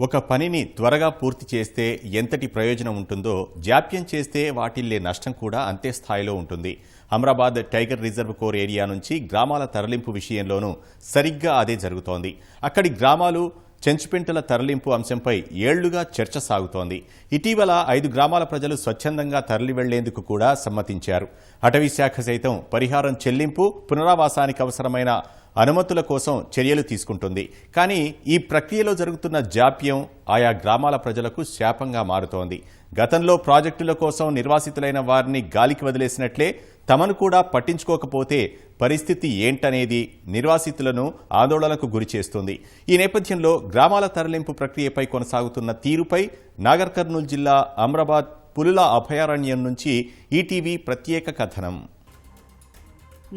ఒక పనిని త్వరగా పూర్తి చేస్తే ఎంతటి ప్రయోజనం ఉంటుందో జాప్యం చేస్తే వాటిల్లే నష్టం కూడా అంతే స్థాయిలో ఉంటుంది. Amrabad tiger reserve core area నుంచి గ్రామాల తరలింపు విషయంలోనూ సరిగ్గా అదే జరుగుతోంది. అక్కడి గ్రామాలు చెంచుపెంటల తరలింపు అంశంపై ఏళ్ళుగా చర్చ సాగుతోంది. ఇటీవల ఐదు గ్రామాల ప్రజలు స్వచ్ఛందంగా తరలి వెళ్ళేందుకు కూడా సమ్మతించారు. అటవీశాఖ సైతం పరిహారం చెల్లింపు పునరావాసానికి అవసరమైన అనుమతుల కోసం చర్యలు తీసుకుంటుంది. కానీ ఈ ప్రక్రియలో జరుగుతున్న జాప్యం ఆయా గ్రామాల ప్రజలకు శాపంగా మారుతోంది. గతంలో ప్రాజెక్టుల కోసం నిర్వాసితులైన వారిని గాలికి వదిలేసినట్లే తమను కూడా పట్టించుకోకపోతే పరిస్థితి ఏంటనేది నిర్వాసితులను ఆందోళనకు గురిచేస్తుంది ఈ నేపథ్యంలో గ్రామాల తరలింపు ప్రక్రియపై కొనసాగుతున్న తీరుపై నాగర్ కర్నూలు జిల్లా అమ్రాబాద్ పులుల అభయారణ్యం నుంచి ఈటీవీ ప్రత్యేక కథనం.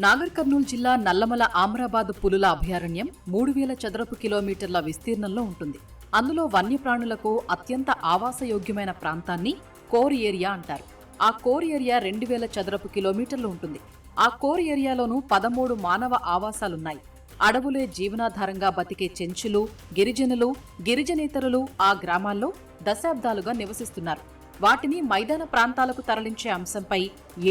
నాగర్ కర్నూలు జిల్లా నల్లమల ఆమ్రాబాద్ పులుల అభయారణ్యం మూడు వేల చదరపు కిలోమీటర్ల విస్తీర్ణంలో ఉంటుంది. అందులో వన్యప్రాణులకు అత్యంత ఆవాసయోగ్యమైన ప్రాంతాన్ని కోర్ ఏరియా అంటారు. ఆ కోర్ ఏరియా రెండు వేల చదరపు కిలోమీటర్లు ఉంటుంది. ఆ కోర్ ఏరియాలోనూ పదమూడు మానవ ఆవాసాలున్నాయి. అడవులే జీవనాధారంగా బతికే చెంచులు గిరిజనులు గిరిజనేతరులు ఆ గ్రామాల్లో దశాబ్దాలుగా నివసిస్తున్నారు. వాటిని మైదాన ప్రాంతాలకు తరలించే అంశంపై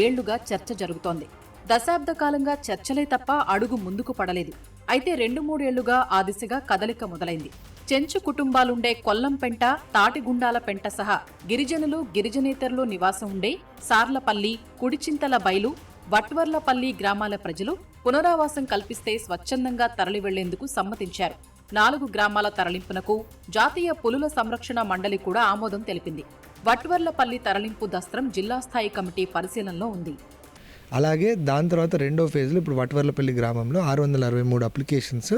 ఏళ్ళుగా చర్చ జరుగుతోంది. దశాబ్ద కాలంగా చర్చలే తప్ప అడుగు ముందుకు పడలేదు. అయితే రెండు మూడేళ్ళుగా ఆ దిశగా కదలిక మొదలైంది. చెంచు కుటుంబాలుండే కొల్లంపెంట తాటిగుండాల పెంట సహా గిరిజనులు గిరిజనేతరులు నివాసం ఉండే సార్లపల్లి కుడిచింతల బయలు వట్వర్లపల్లి గ్రామాల ప్రజలు పునరావాసం కల్పిస్తే స్వచ్ఛందంగా తరలి వెళ్ళేందుకు సమ్మతించారు. నాలుగు గ్రామాల తరలింపునకు జాతీయ పులుల సంరక్షణ మండలి కూడా ఆమోదం తెలిపింది. వట్వర్లపల్లి తరలింపు దస్త్రం జిల్లా స్థాయి కమిటీ పరిశీలనలో ఉంది. అలాగే దాని తర్వాత రెండో ఫేజ్లో ఇప్పుడు వటవర్లపల్లి గ్రామంలో ఆరు వందల అరవై మూడు అప్లికేషన్స్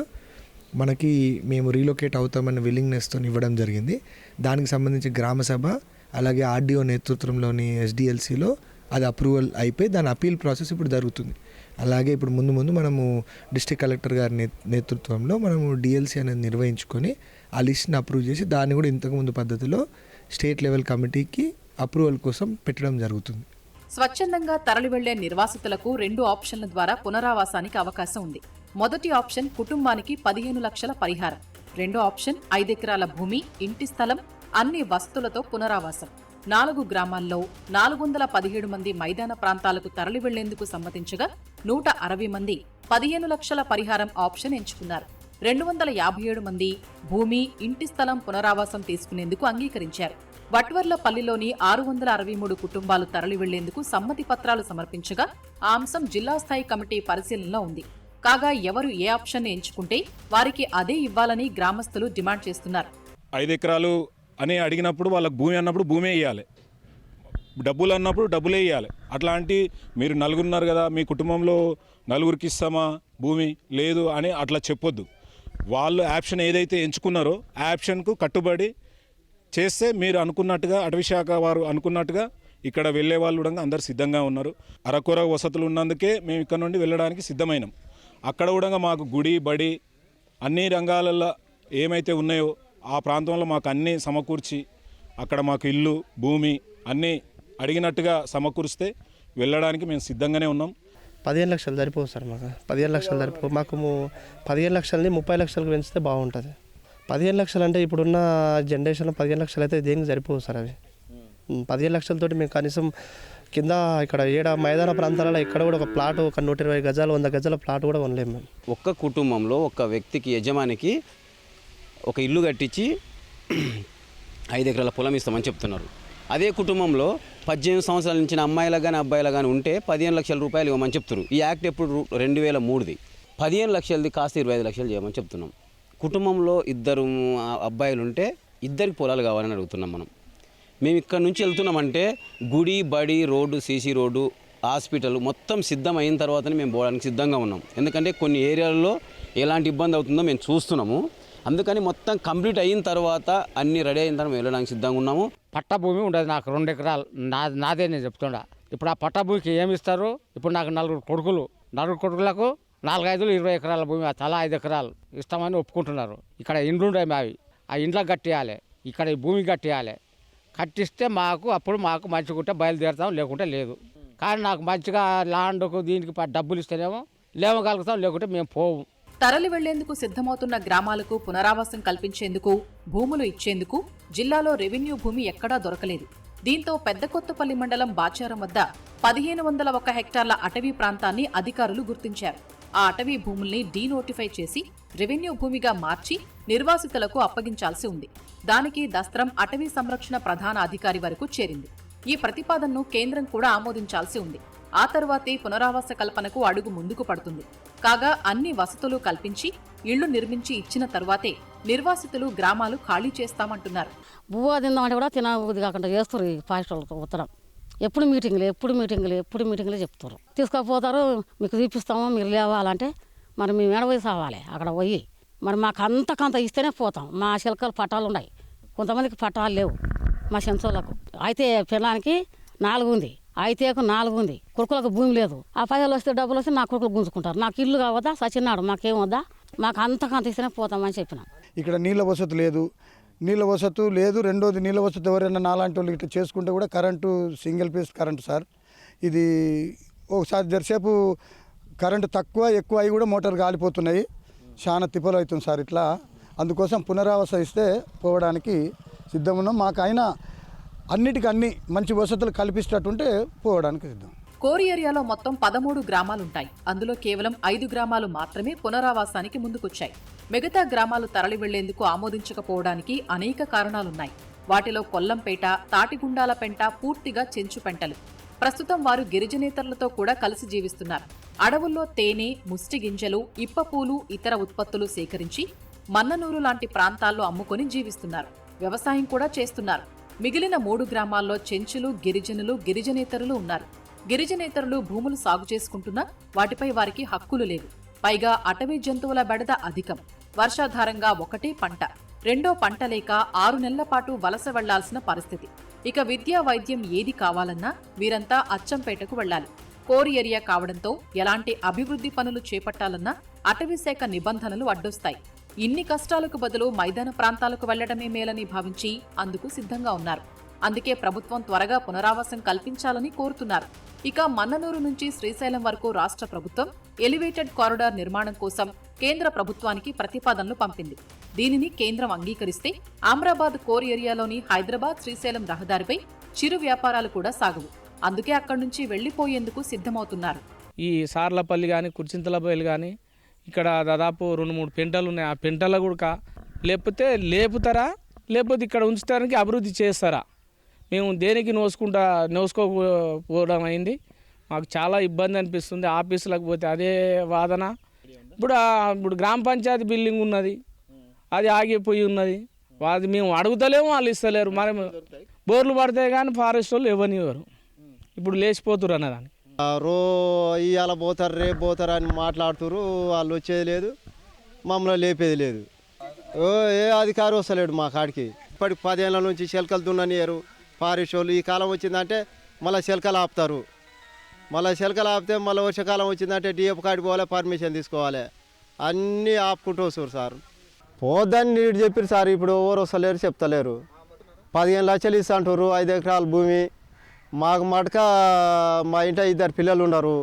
మనకి మేము రీలొకేట్ అవుతామన్న విల్లింగ్నెస్తో ఇవ్వడం జరిగింది. దానికి సంబంధించి గ్రామ సభ అలాగే ఆర్డీఓ నేతృత్వంలోని ఎస్డిఎల్సిలో అది అప్రూవల్ అయిపోయి దాని అపీల్ ప్రాసెస్ ఇప్పుడు జరుగుతుంది. అలాగే ఇప్పుడు ముందు ముందు మనము డిస్ట్రిక్ట్ కలెక్టర్ గారి నే నేతృత్వంలో మనము డిఎల్సి అనేది నిర్వహించుకొని ఆ లిస్ట్ని అప్రూవ్ చేసి దాన్ని కూడా ఇంతకుముందు పద్ధతిలో స్టేట్ లెవెల్ కమిటీకి అప్రూవల్ కోసం పెట్టడం జరుగుతుంది. స్వచ్ఛందంగా తరలి వెళ్ళే నిర్వాసితులకు రెండు ఆప్షన్ల ద్వారా పునరావాసానికి అవకాశం ఉంది. మొదటి ఆప్షన్ కుటుంబానికి పదిహేను లక్షల పరిహారం. రెండో ఆప్షన్ ఐదెకరాల భూమి ఇంటి స్థలం అన్ని వసతులతో పునరావాసం. నాలుగు గ్రామాల్లో నాలుగు వందల పదిహేడు మంది మైదాన ప్రాంతాలకు తరలి వెళ్ళేందుకు సమ్మతించగా నూట అరవై మంది పదిహేను లక్షల పరిహారం ఆప్షన్ ఎంచుకున్నారు. రెండు వందల యాభై ఏడు మంది భూమి ఇంటి స్థలం పునరావాసం తీసుకునేందుకు అంగీకరించారు. వట్వర్లపల్లిలోని ఆరు వందల అరవై మూడు కుటుంబాలు తరలి వెళ్ళేందుకు సమ్మతి పత్రాలు సమర్పించగా ఆ అంశం జిల్లా స్థాయి కమిటీ పరిశీలనలో ఉంది. కాగా ఎవరు ఏ ఆప్షన్ ఎంచుకుంటే వారికి అదే ఇవ్వాలని గ్రామస్తులు డిమాండ్ చేస్తున్నారు. ఐదు ఎకరాలు అని అడిగినప్పుడు వాళ్ళకి భూమి అన్నప్పుడు భూమే ఇవ్వాలి డబ్బులు అన్నప్పుడు డబ్బులే ఇవ్వాలి అట్లాంటి మీరు నలుగురున్నారు కదా మీ కుటుంబంలో నలుగురికి ఇస్తామా భూమి? లేదు అని అట్లా చెప్పొద్దు. వాళ్ళు ఆప్షన్ ఏదైతే ఎంచుకున్నారో ఆ ఆప్షన్కు కట్టుబడి చేస్తే మీరు అనుకున్నట్టుగా అటవీ శాఖ వారు అనుకున్నట్టుగా ఇక్కడ వెళ్ళే వాళ్ళు కూడా అందరు సిద్ధంగా ఉన్నారు. అరకొర వసతులు ఉన్నందుకే మేము ఇక్కడ నుండి వెళ్ళడానికి సిద్ధమైనాం. అక్కడ కూడా మాకు గుడి బడి అన్ని రంగాలలో ఏమైతే ఉన్నాయో ఆ ప్రాంతంలో మాకు అన్నీ సమకూర్చి అక్కడ మాకు ఇల్లు భూమి అన్నీ అడిగినట్టుగా సమకూరిస్తే వెళ్ళడానికి మేము సిద్ధంగానే ఉన్నాం. పదిహేను లక్షలు సరిపోవు సార్ మాకు. పదిహేను లక్షలు సరిపోవు. మాకు పదిహేను లక్షలని ముప్పై లక్షలకు పెంచితే బాగుంటుంది. పదిహేను లక్షలు అంటే ఇప్పుడున్న జనరేషన్లో పదిహేను లక్షలు అయితే దేనికి సరిపోవు సార్ అవి? పదిహేను లక్షలతోటి మేము కనీసం కింద ఇక్కడ ఏడ మైదాన ప్రాంతాలలో ఇక్కడ కూడా ఒక ప్లాట్ ఒక నూట ఇరవై గజాలు వంద గజాల ప్లాట్ కూడా ఉండలేము మేము. ఒక్క కుటుంబంలో ఒక వ్యక్తికి యజమానికి ఒక ఇల్లు కట్టించి ఐదు ఎకరాల పొలం ఇస్తామని చెప్తున్నారు. అదే కుటుంబంలో పద్దెనిమిది సంవత్సరాల నుంచి అమ్మాయిలకు కానీ అబ్బాయిలకు కానీ ఉంటే పదిహేను లక్షల రూపాయలు ఇవ్వమని చెప్తున్నారు. ఈ యాక్ట్ ఎప్పుడు రెండు వేల మూడుది. పదిహేను లక్షలది కాస్త ఇరవై ఐదు లక్షలు చేయమని చెప్తున్నాం. కుటుంబంలో ఇద్దరు అబ్బాయిలు ఉంటే ఇద్దరికి పొలాలు కావాలని అడుగుతున్నాం మనం. మేము ఇక్కడ నుంచి వెళ్తున్నామంటే గుడి బడి రోడ్డు సీసీ రోడ్డు హాస్పిటల్ మొత్తం సిద్ధం అయిన తర్వాతనే మేము పోవడానికి సిద్ధంగా ఉన్నాం. ఎందుకంటే కొన్ని ఏరియాల్లో ఎలాంటి ఇబ్బంది అవుతుందో మేము చూస్తున్నాము. అందుకని మొత్తం కంప్లీట్ అయిన తర్వాత అన్ని రెడీ అయిన తర్వాత మేము వెళ్ళడానికి సిద్ధంగా ఉన్నాము. పట్టా భూమి ఉండదు నాకు రెండు ఎకరాలు. నా నాదే నేను చెప్తుండా ఇప్పుడు ఆ పట్టా భూమికి ఏమి ఇస్తారు? ఇప్పుడు నాకు నలుగురు కొడుకులు. నలుగురు కొడుకులకు నాలుగైదులు ఇరవై ఎకరాల భూమి తల తలా ఐదు ఎకరాలు ఇస్తామని ఒప్పుకుంటున్నారు. ఇక్కడ ఇండ్లు మావి. ఆ ఇండ్లకు కట్టేయాలి. ఇక్కడ ఈ భూమి కట్టేయాలి. కట్టిస్తే మాకు అప్పుడు మాకు మంచిగా ఉంటే బయలుదేరుతాం లేకుంటే లేదు. కానీ నాకు మంచిగా ల్యాండ్కు దీనికి డబ్బులు ఇస్తేనేమో లేవగలుగుతాం లేకుంటే మేము పోము తరలి వెళ్ళేందుకు సిద్ధమవుతున్న గ్రామాలకు పునరావాసం కల్పించేందుకు భూములు ఇచ్చేందుకు జిల్లాలో రెవెన్యూ భూమి ఎక్కడా దొరకలేదు. దీంతో పెద్ద కొత్తపల్లి మండలం బాచారం వద్ద పదిహేను వందల ఒక హెక్టార్ల అటవీ ప్రాంతాన్ని అధికారులు గుర్తించారు. ఆ అటవీ భూముల్ని డీనోటిఫై చేసి రెవెన్యూ భూమిగా మార్చి నిర్వాసితులకు అప్పగించాల్సి ఉంది. దానికి దస్త్రం అటవీ సంరక్షణ ప్రధాన అధికారి వరకు చేరింది. ఈ ప్రతిపాదనను కేంద్రం కూడా ఆమోదించాల్సి ఉంది. ఆ తర్వాతే పునరావాస కల్పనకు అడుగు ముందుకు పడుతుంది. కాగా అన్ని వసతులు కల్పించి ఇళ్ళు నిర్మించి ఇచ్చిన తర్వాతే నిర్వాసితులు గ్రామాలు ఖాళీ చేస్తామంటున్నారు. బువ్వ తిందామంటే కూడా తినబుద్ధి కాకుండా చేస్తారు ఈ ఫారెస్ట్ ఉత్తరం. ఎప్పుడు మీటింగ్లు ఎప్పుడు మీటింగ్లు ఎప్పుడు మీటింగ్లు చెప్తారు. తీసుకుపోతారు మీకు చూపిస్తాము మీరు లేవాలంటే మరి మేము ఎడ పోయి సావాలి? అక్కడ పోయి. మరి మాకు అంతకంత ఇస్తేనే పోతాం. మా శిల్కలు పట్టాలు ఉన్నాయి. కొంతమందికి పట్టాలు లేవు మా సెంచోళ్ళకు అయితే పిల్లానికి నాలుగు ఉంది. అయితేకు నాలుగు ఉంది. కురుకులకు భూమి లేదు. ఆ పైసలు వస్తే డబ్బులు వస్తే నా కురుకులు గుంజుకుంటారు. నాకు ఇల్లు కావద్దా? సచిన్నాడు. మాకేం వద్దా? మాకు అంతకంత ఇస్తేనే పోతామని చెప్పిన. ఇక్కడ నీళ్ళ వసతి లేదు. నీళ్ళ వసతు లేదు. రెండోది నీళ్ళ వసతి ఎవరైనా నాలాంటి వాళ్ళు ఇట్లా చేసుకుంటే కూడా current single piece current sir. ఇది ఒకసారి జరిసేపు కరెంటు తక్కువ ఎక్కువ అయ్యి కూడా మోటార్ కాలిపోతున్నాయి. చాలా తిప్పలు అవుతుంది సార్ ఇట్లా. అందుకోసం పునరావాస ఇస్తే పోవడానికి సిద్ధం ఉన్నాం మాకు అయినా అన్నిటికీ అన్ని మంచి వసతులు కల్పిస్తట్టుంటే పోవడానికి సిద్ధం. కోరి ఏరియాలో మొత్తం పదమూడు గ్రామాలుంటాయి. అందులో కేవలం ఐదు గ్రామాలు మాత్రమే పునరావాసానికి ముందుకొచ్చాయి. మిగతా గ్రామాలు తరలి వెళ్ళేందుకు ఆమోదించకపోవడానికి అనేక కారణాలున్నాయి. వాటిలో కొల్లంపేట తాటిగుండాలపెంట పూర్తిగా చెంచు పెంటలు. ప్రస్తుతం వారు గిరిజనేతరులతో కూడా కలిసి జీవిస్తున్నారు. అడవుల్లో తేనె ముష్టి గింజలు ఇప్పపూలు ఇతర ఉత్పత్తులు సేకరించి మన్ననూరు లాంటి ప్రాంతాల్లో అమ్ముకొని జీవిస్తున్నారు. వ్యవసాయం కూడా చేస్తున్నారు. మిగిలిన మూడు గ్రామాల్లో చెంచులు గిరిజనులు గిరిజనేతరులు ఉన్నారు. గిరిజనేతరులు భూములు సాగు చేసుకుంటున్నా వాటిపై వారికి హక్కులు లేవు. పైగా అటవీ జంతువుల బెడద అధికం. వర్షాధారంగా ఒకటే పంట. రెండో పంట లేక ఆరు నెలల పాటు వలస వెళ్ళాల్సిన పరిస్థితి. ఇక విద్యా వైద్యం ఏది కావాలన్నా వీరంతా అచ్చంపేటకు వెళ్ళాలి. కోరి ఏరియా కావడంతో ఎలాంటి అభివృద్ధి పనులు చేపట్టాలన్నా అటవీశాఖ నిబంధనలు అడ్డొస్తాయి. ఇన్ని కష్టాలకు బదులు మైదాన ప్రాంతాలకు వెళ్ళడమే మేలని భావించి అందుకు సిద్ధంగా ఉన్నారు. అందుకే ప్రభుత్వం త్వరగా పునరావాసం కల్పించాలని కోరుతున్నారు. ఇక మన్ననూరు నుంచి శ్రీశైలం వరకు రాష్ట్ర ప్రభుత్వం ఎలివేటెడ్ కారిడార్ నిర్మాణం కోసం కేంద్ర ప్రభుత్వానికి ప్రతిపాదనలు పంపింది. దీనిని కేంద్రం అంగీకరిస్తే ఆమ్రాబాద్ కోర్ ఏరియాలోని హైదరాబాద్ శ్రీశైలం రహదారిపై చిరు వ్యాపారాలు కూడా సాగవు. అందుకే అక్కడి నుంచి వెళ్ళిపోయేందుకు సిద్ధమవుతున్నారు. ఈ సార్లపల్లి కానీ కుర్చింతలపల్లి కానీ ఇక్కడ దాదాపు రెండు మూడు పెంటలు ఉన్నాయి. ఆ పెంటల కూడా లేకపోతే లేపుతారా? లేకపోతే ఇక్కడ ఉంచడానికి అభివృద్ధి చేస్తారా? మేము దేనికి నోసుకుంటా నోసుకోకపోవడం అయింది. మాకు చాలా ఇబ్బంది అనిపిస్తుంది ఆఫీసులకు పోతే అదే వాదన. ఇప్పుడు ఇప్పుడు గ్రామ పంచాయతీ బిల్డింగ్ ఉన్నది. అది ఆగిపోయి ఉన్నది. అది మేము అడుగుతలేము వాళ్ళు ఇస్తలేరు. మరి బోర్లు పడతాయి కానీ ఫారెస్ట్ వాళ్ళు ఇవ్వనివ్వరు. ఇప్పుడు లేచిపోతురు అన్నదాన్ని రో ఇవాళ పోతారు రేపు పోతారు అని మాట్లాడుతురు వాళ్ళు వచ్చేది లేదు. మమ్మల్ని లేపేది లేదు. ఓ ఏ అధికారి వస్తలేడు మా కాడికి. ఇప్పటికి పదేళ్ళ నుంచి చిలకలు దున్ననియరు ఫారెస్ట్ వాళ్ళు ఈ కాలం వచ్చిందంటే మళ్ళీ శిల్కలు ఆపుతారు. మళ్ళీ శిల్కలు ఆపితే మళ్ళీ వర్షాకాలం వచ్చిందంటే డిఎఫ్ కార్డు పోవాలి పర్మిషన్ తీసుకోవాలి. అన్నీ ఆపుకుంటూ వస్తారు సార్. పోద్దని నీడు చెప్పారు సార్ ఇప్పుడు ఎవరు వస్తలేరు చెప్తలేరు. పదిహేను లక్షలు ఇస్తా అంటారు ఐదు ఎకరాల భూమి. మాకు మటుక మా ఇంట ఇద్దరు పిల్లలు ఉన్నారు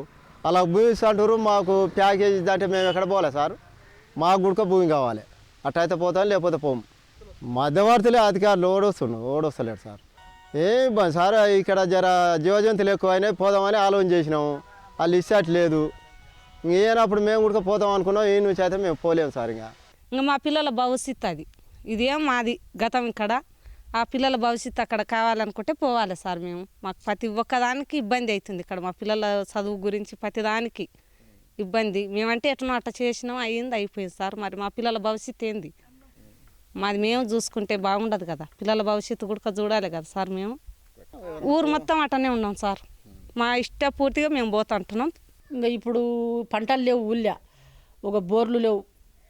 అలా భూమి ఇస్తా అంటారు మాకు ప్యాకేజ్ అంటే మేము ఎక్కడ పోలే సార్? మాకు గుడక భూమి కావాలి. అట్టయితే పోతాం లేకపోతే పోము మధ్యవర్తులే అధికారులు ఓడొస్తుండు ఓడొస్తలేడు సార్. ఏ ఇబ్బంది సార్ ఇక్కడ జర జీవజంతువులు ఎక్కువైనా పోదామని ఆలోచన చేసినాము. వాళ్ళు ఇచ్చేట్లేదు ఏనప్పుడు మేము కూడా పోతాం అనుకున్నాం ఈ నుంచి అయితే మేము పోలేము సార్ ఇంకా. ఇంకా మా పిల్లల భవిష్యత్తు అది. ఇదేం మాది గతం ఇక్కడ. ఆ పిల్లల భవిష్యత్తు అక్కడ కావాలనుకుంటే పోవాలి సార్ మేము. మాకు ప్రతి ఒక్కదానికి ఇబ్బంది అవుతుంది ఇక్కడ. మా పిల్లల చదువు గురించి ప్రతిదానికి ఇబ్బంది. మేమంటే ఎట్లా అట్ట చేసినాం అయ్యింది అయిపోయింది సార్. మరి మా పిల్లల భవిష్యత్తు ఏంది? మాది మేము చూసుకుంటే బాగుండదు కదా. పిల్లల భవిష్యత్తు కూడా చూడాలి కదా సార్ మేము. ఊరు మొత్తం అట్టనే ఉన్నాం సార్. మా ఇష్టపూర్తిగా మేము పోతుంటున్నాం ఇంకా ఇప్పుడు పంటలు లేవు ఊళ్ళో. ఒక బోర్లు లేవు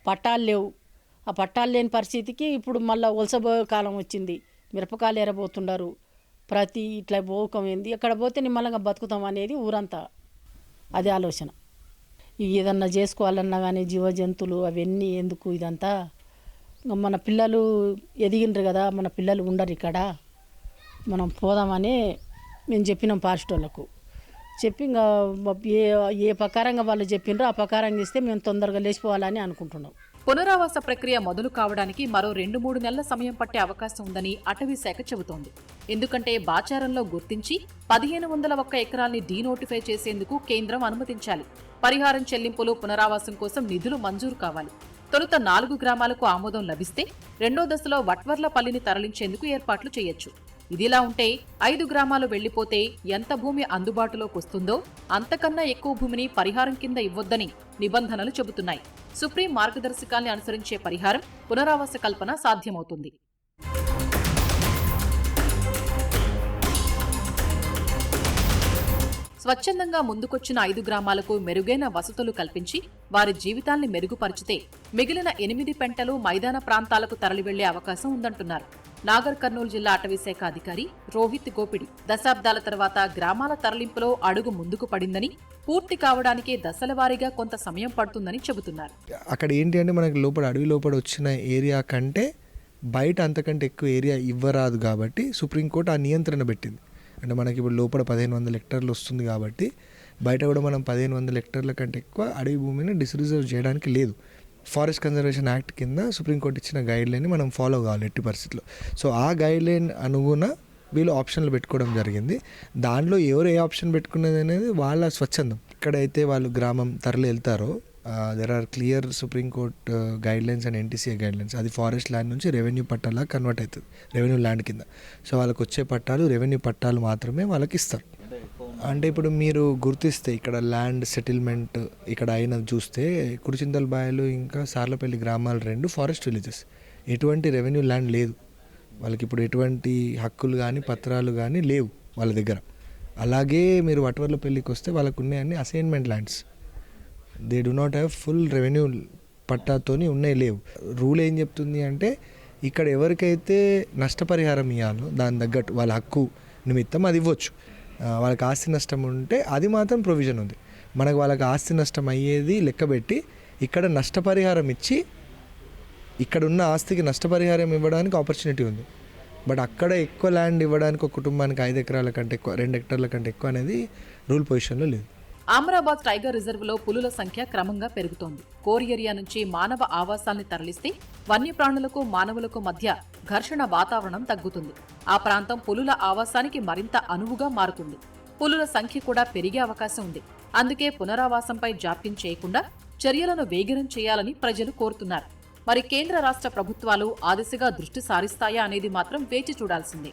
పట్టాలు లేవు. ఆ పట్టాలు లేని పరిస్థితికి ఇప్పుడు మళ్ళీ వలసబోయే కాలం వచ్చింది. మిరపకాయలు ఎరబోతున్నారు ప్రతి ఇట్లా పోకం ఏంది? ఎక్కడ పోతే నిమ్మలంగా బతుకుతాం అనేది ఊరంతా. అదే ఆలోచన. ఏదన్నా చేసుకోవాలన్నా కానీ జీవజంతువులు అవన్నీ ఎందుకు ఇదంతా? మన పిల్లలు ఎదిగిండ్రు కదా మన పిల్లలు ఉండరు ఇక్కడ. మనం పోదామని మేము చెప్పినాం పాస్ట్ వాళ్ళకు చెప్పి ఇంకా ఏ ఏ ప్రకారంగా వాళ్ళు చెప్పిండ్రో ఆ ప్రకారంగా ఇస్తే మేము తొందరగా లేచిపోవాలని అనుకుంటున్నాం. పునరావాస ప్రక్రియ మొదలు కావడానికి మరో రెండు మూడు నెలల సమయం పట్టే అవకాశం ఉందని అటవీ శాఖ చెబుతోంది. ఎందుకంటే బాచారంలో గుర్తించి పదిహేను వందల ఒక్క ఎకరాల్ని డీనోటిఫై చేసేందుకు కేంద్రం అనుమతించాలి. పరిహారం చెల్లింపులు పునరావాసం కోసం నిధులు మంజూరు కావాలి. తొలుత నాలుగు గ్రామాలకు ఆమోదం లభిస్తే రెండో దశలో వట్వర్లపల్లిని తరలించేందుకు ఏర్పాట్లు చేయొచ్చు. ఇదిలా ఉంటే ఐదు గ్రామాలు వెళ్ళిపోతే ఎంత భూమి అందుబాటులోకి వస్తుందో అంతకన్నా ఎక్కువ భూమిని పరిహారం కింద ఇవ్వొద్దని నిబంధనలు చెబుతున్నాయి. సుప్రీం మార్గదర్శకాల్ని అనుసరించే పరిహారం పునరావాస కల్పన సాధ్యమవుతుంది. స్వచ్ఛందంగా ముందుకొచ్చిన ఐదు గ్రామాలకు మెరుగైన వసతులు కల్పించి వారి జీవితాల్ని మెరుగుపరిచితే మిగిలిన ఎనిమిది పెంటలు మైదాన ప్రాంతాలకు తరలివెళ్ళే అవకాశం ఉందంటున్నారు. నాగర్ కర్నూలు జిల్లా అటవీశాఖ అధికారి రోహిత్ గోపిడి దశాబ్దాల తర్వాత గ్రామాల తరలింపులో అడుగు ముందుకు పడిందని పూర్తి కావడానికి దశలవారీగా కొంత సమయం పడుతుందని చెబుతున్నారు. అక్కడ ఏంటి అంటే మనకి లోపల అడవి లోపల వచ్చిన ఏరియా కంటే బయట అంతకంటే ఎక్కువ ఏరియా ఇవ్వరాదు కాబట్టి సుప్రీంకోర్టు ఆ నియంత్రణ పెట్టింది. అంటే మనకి ఇప్పుడు లోపల పదిహేను వందల హెక్టర్లు వస్తుంది కాబట్టి బయట కూడా మనం పదిహేను వందల హెక్టర్ల కంటే ఎక్కువ అడవి భూమిని డిస్రిజర్వ్ చేయడానికి లేదు. ఫారెస్ట్ కన్జర్వేషన్ యాక్ట్ కింద సుప్రీంకోర్టు ఇచ్చిన గైడ్లైన్ని మనం ఫాలో కావాలి ఎట్టి పరిస్థితుల్లో సో ఆ గైడ్లైన్ అనుగుణ వీళ్ళు ఆప్షన్లు పెట్టుకోవడం జరిగింది. దాంట్లో ఎవరు ఏ ఆప్షన్ పెట్టుకున్నది అనేది వాళ్ళ స్వచ్ఛందం. ఎక్కడైతే వాళ్ళు గ్రామం తరలి వెళ్తారో there are clear supreme court guidelines and NTCA guidelines అది ఫారెస్ట్ ల్యాండ్ నుంచి రెవెన్యూ పట్టాలా కన్వర్ట్ అవుతుంది రెవెన్యూ ల్యాండ్ కింద. సో వాళ్ళకి వచ్చే పట్టాలు రెవెన్యూ పట్టాలు మాత్రమే వాళ్ళకి ఇస్తారు. అంటే ఇప్పుడు మీరు గుర్తిస్తే ఇక్కడ ల్యాండ్ సెటిల్మెంట్ ఇక్కడ అయినది చూస్తే కుడిచింతల బాయలు ఇంకా సార్లపల్లి గ్రామాలు రెండు ఫారెస్ట్ విలేజెస్ ఎటువంటి రెవెన్యూ ల్యాండ్ లేదు. వాళ్ళకి ఇప్పుడు ఎటువంటి హక్కులు కానీ పత్రాలు కానీ లేవు వాళ్ళ దగ్గర. అలాగే మీరు వటవర్లపల్లికి వస్తే వాళ్ళకు ఉన్నాయన్ని assignment lands they do not have full revenue పట్టాతోని ఉన్నాయి లేవు. రూల్ ఏం చెప్తుంది అంటే ఇక్కడ ఎవరికైతే నష్టపరిహారం ఇవ్వాలో దాని తగ్గట్టు వాళ్ళ హక్కు నిమిత్తం అది ఇవ్వచ్చు. వాళ్ళకి ఆస్తి నష్టం ఉంటే అది మాత్రం ప్రొవిజన్ ఉంది. మనకు వాళ్ళకి ఆస్తి నష్టం అయ్యేది లెక్కబెట్టి ఇక్కడ నష్టపరిహారం ఇచ్చి ఇక్కడ ఉన్న ఆస్తికి నష్టపరిహారం ఇవ్వడానికి ఆపర్చునిటీ ఉంది. బట్ అక్కడ ఎక్కువ ల్యాండ్ ఇవ్వడానికి ఒక కుటుంబానికి ఐదు ఎకరాల కంటే ఎక్కువ రెండు హెక్టార్ల కంటే ఎక్కువ అనేది రూల్ పొజిషన్లో లేదు. ఆమ్రాబాద్ టైగర్ రిజర్వ్లో పులుల సంఖ్య క్రమంగా పెరుగుతోంది. కోరియరియా నుంచి మానవ ఆవాసాల్ని తరలిస్తే వన్యప్రాణులకు మానవులకు మధ్య ఘర్షణ వాతావరణం తగ్గుతుంది. ఆ ప్రాంతం పులుల ఆవాసానికి మరింత అనువుగా మారుతుంది. పులుల సంఖ్య కూడా పెరిగే అవకాశం ఉంది. అందుకే పునరావాసంపై జాప్యం చేయకుండా చర్యలను వేగరం చేయాలని ప్రజలు కోరుతున్నారు. మరి కేంద్ర రాష్ట్ర ప్రభుత్వాలు ఆ దిశగా దృష్టి సారిస్తాయా అనేది మాత్రం వేచి చూడాల్సిందే.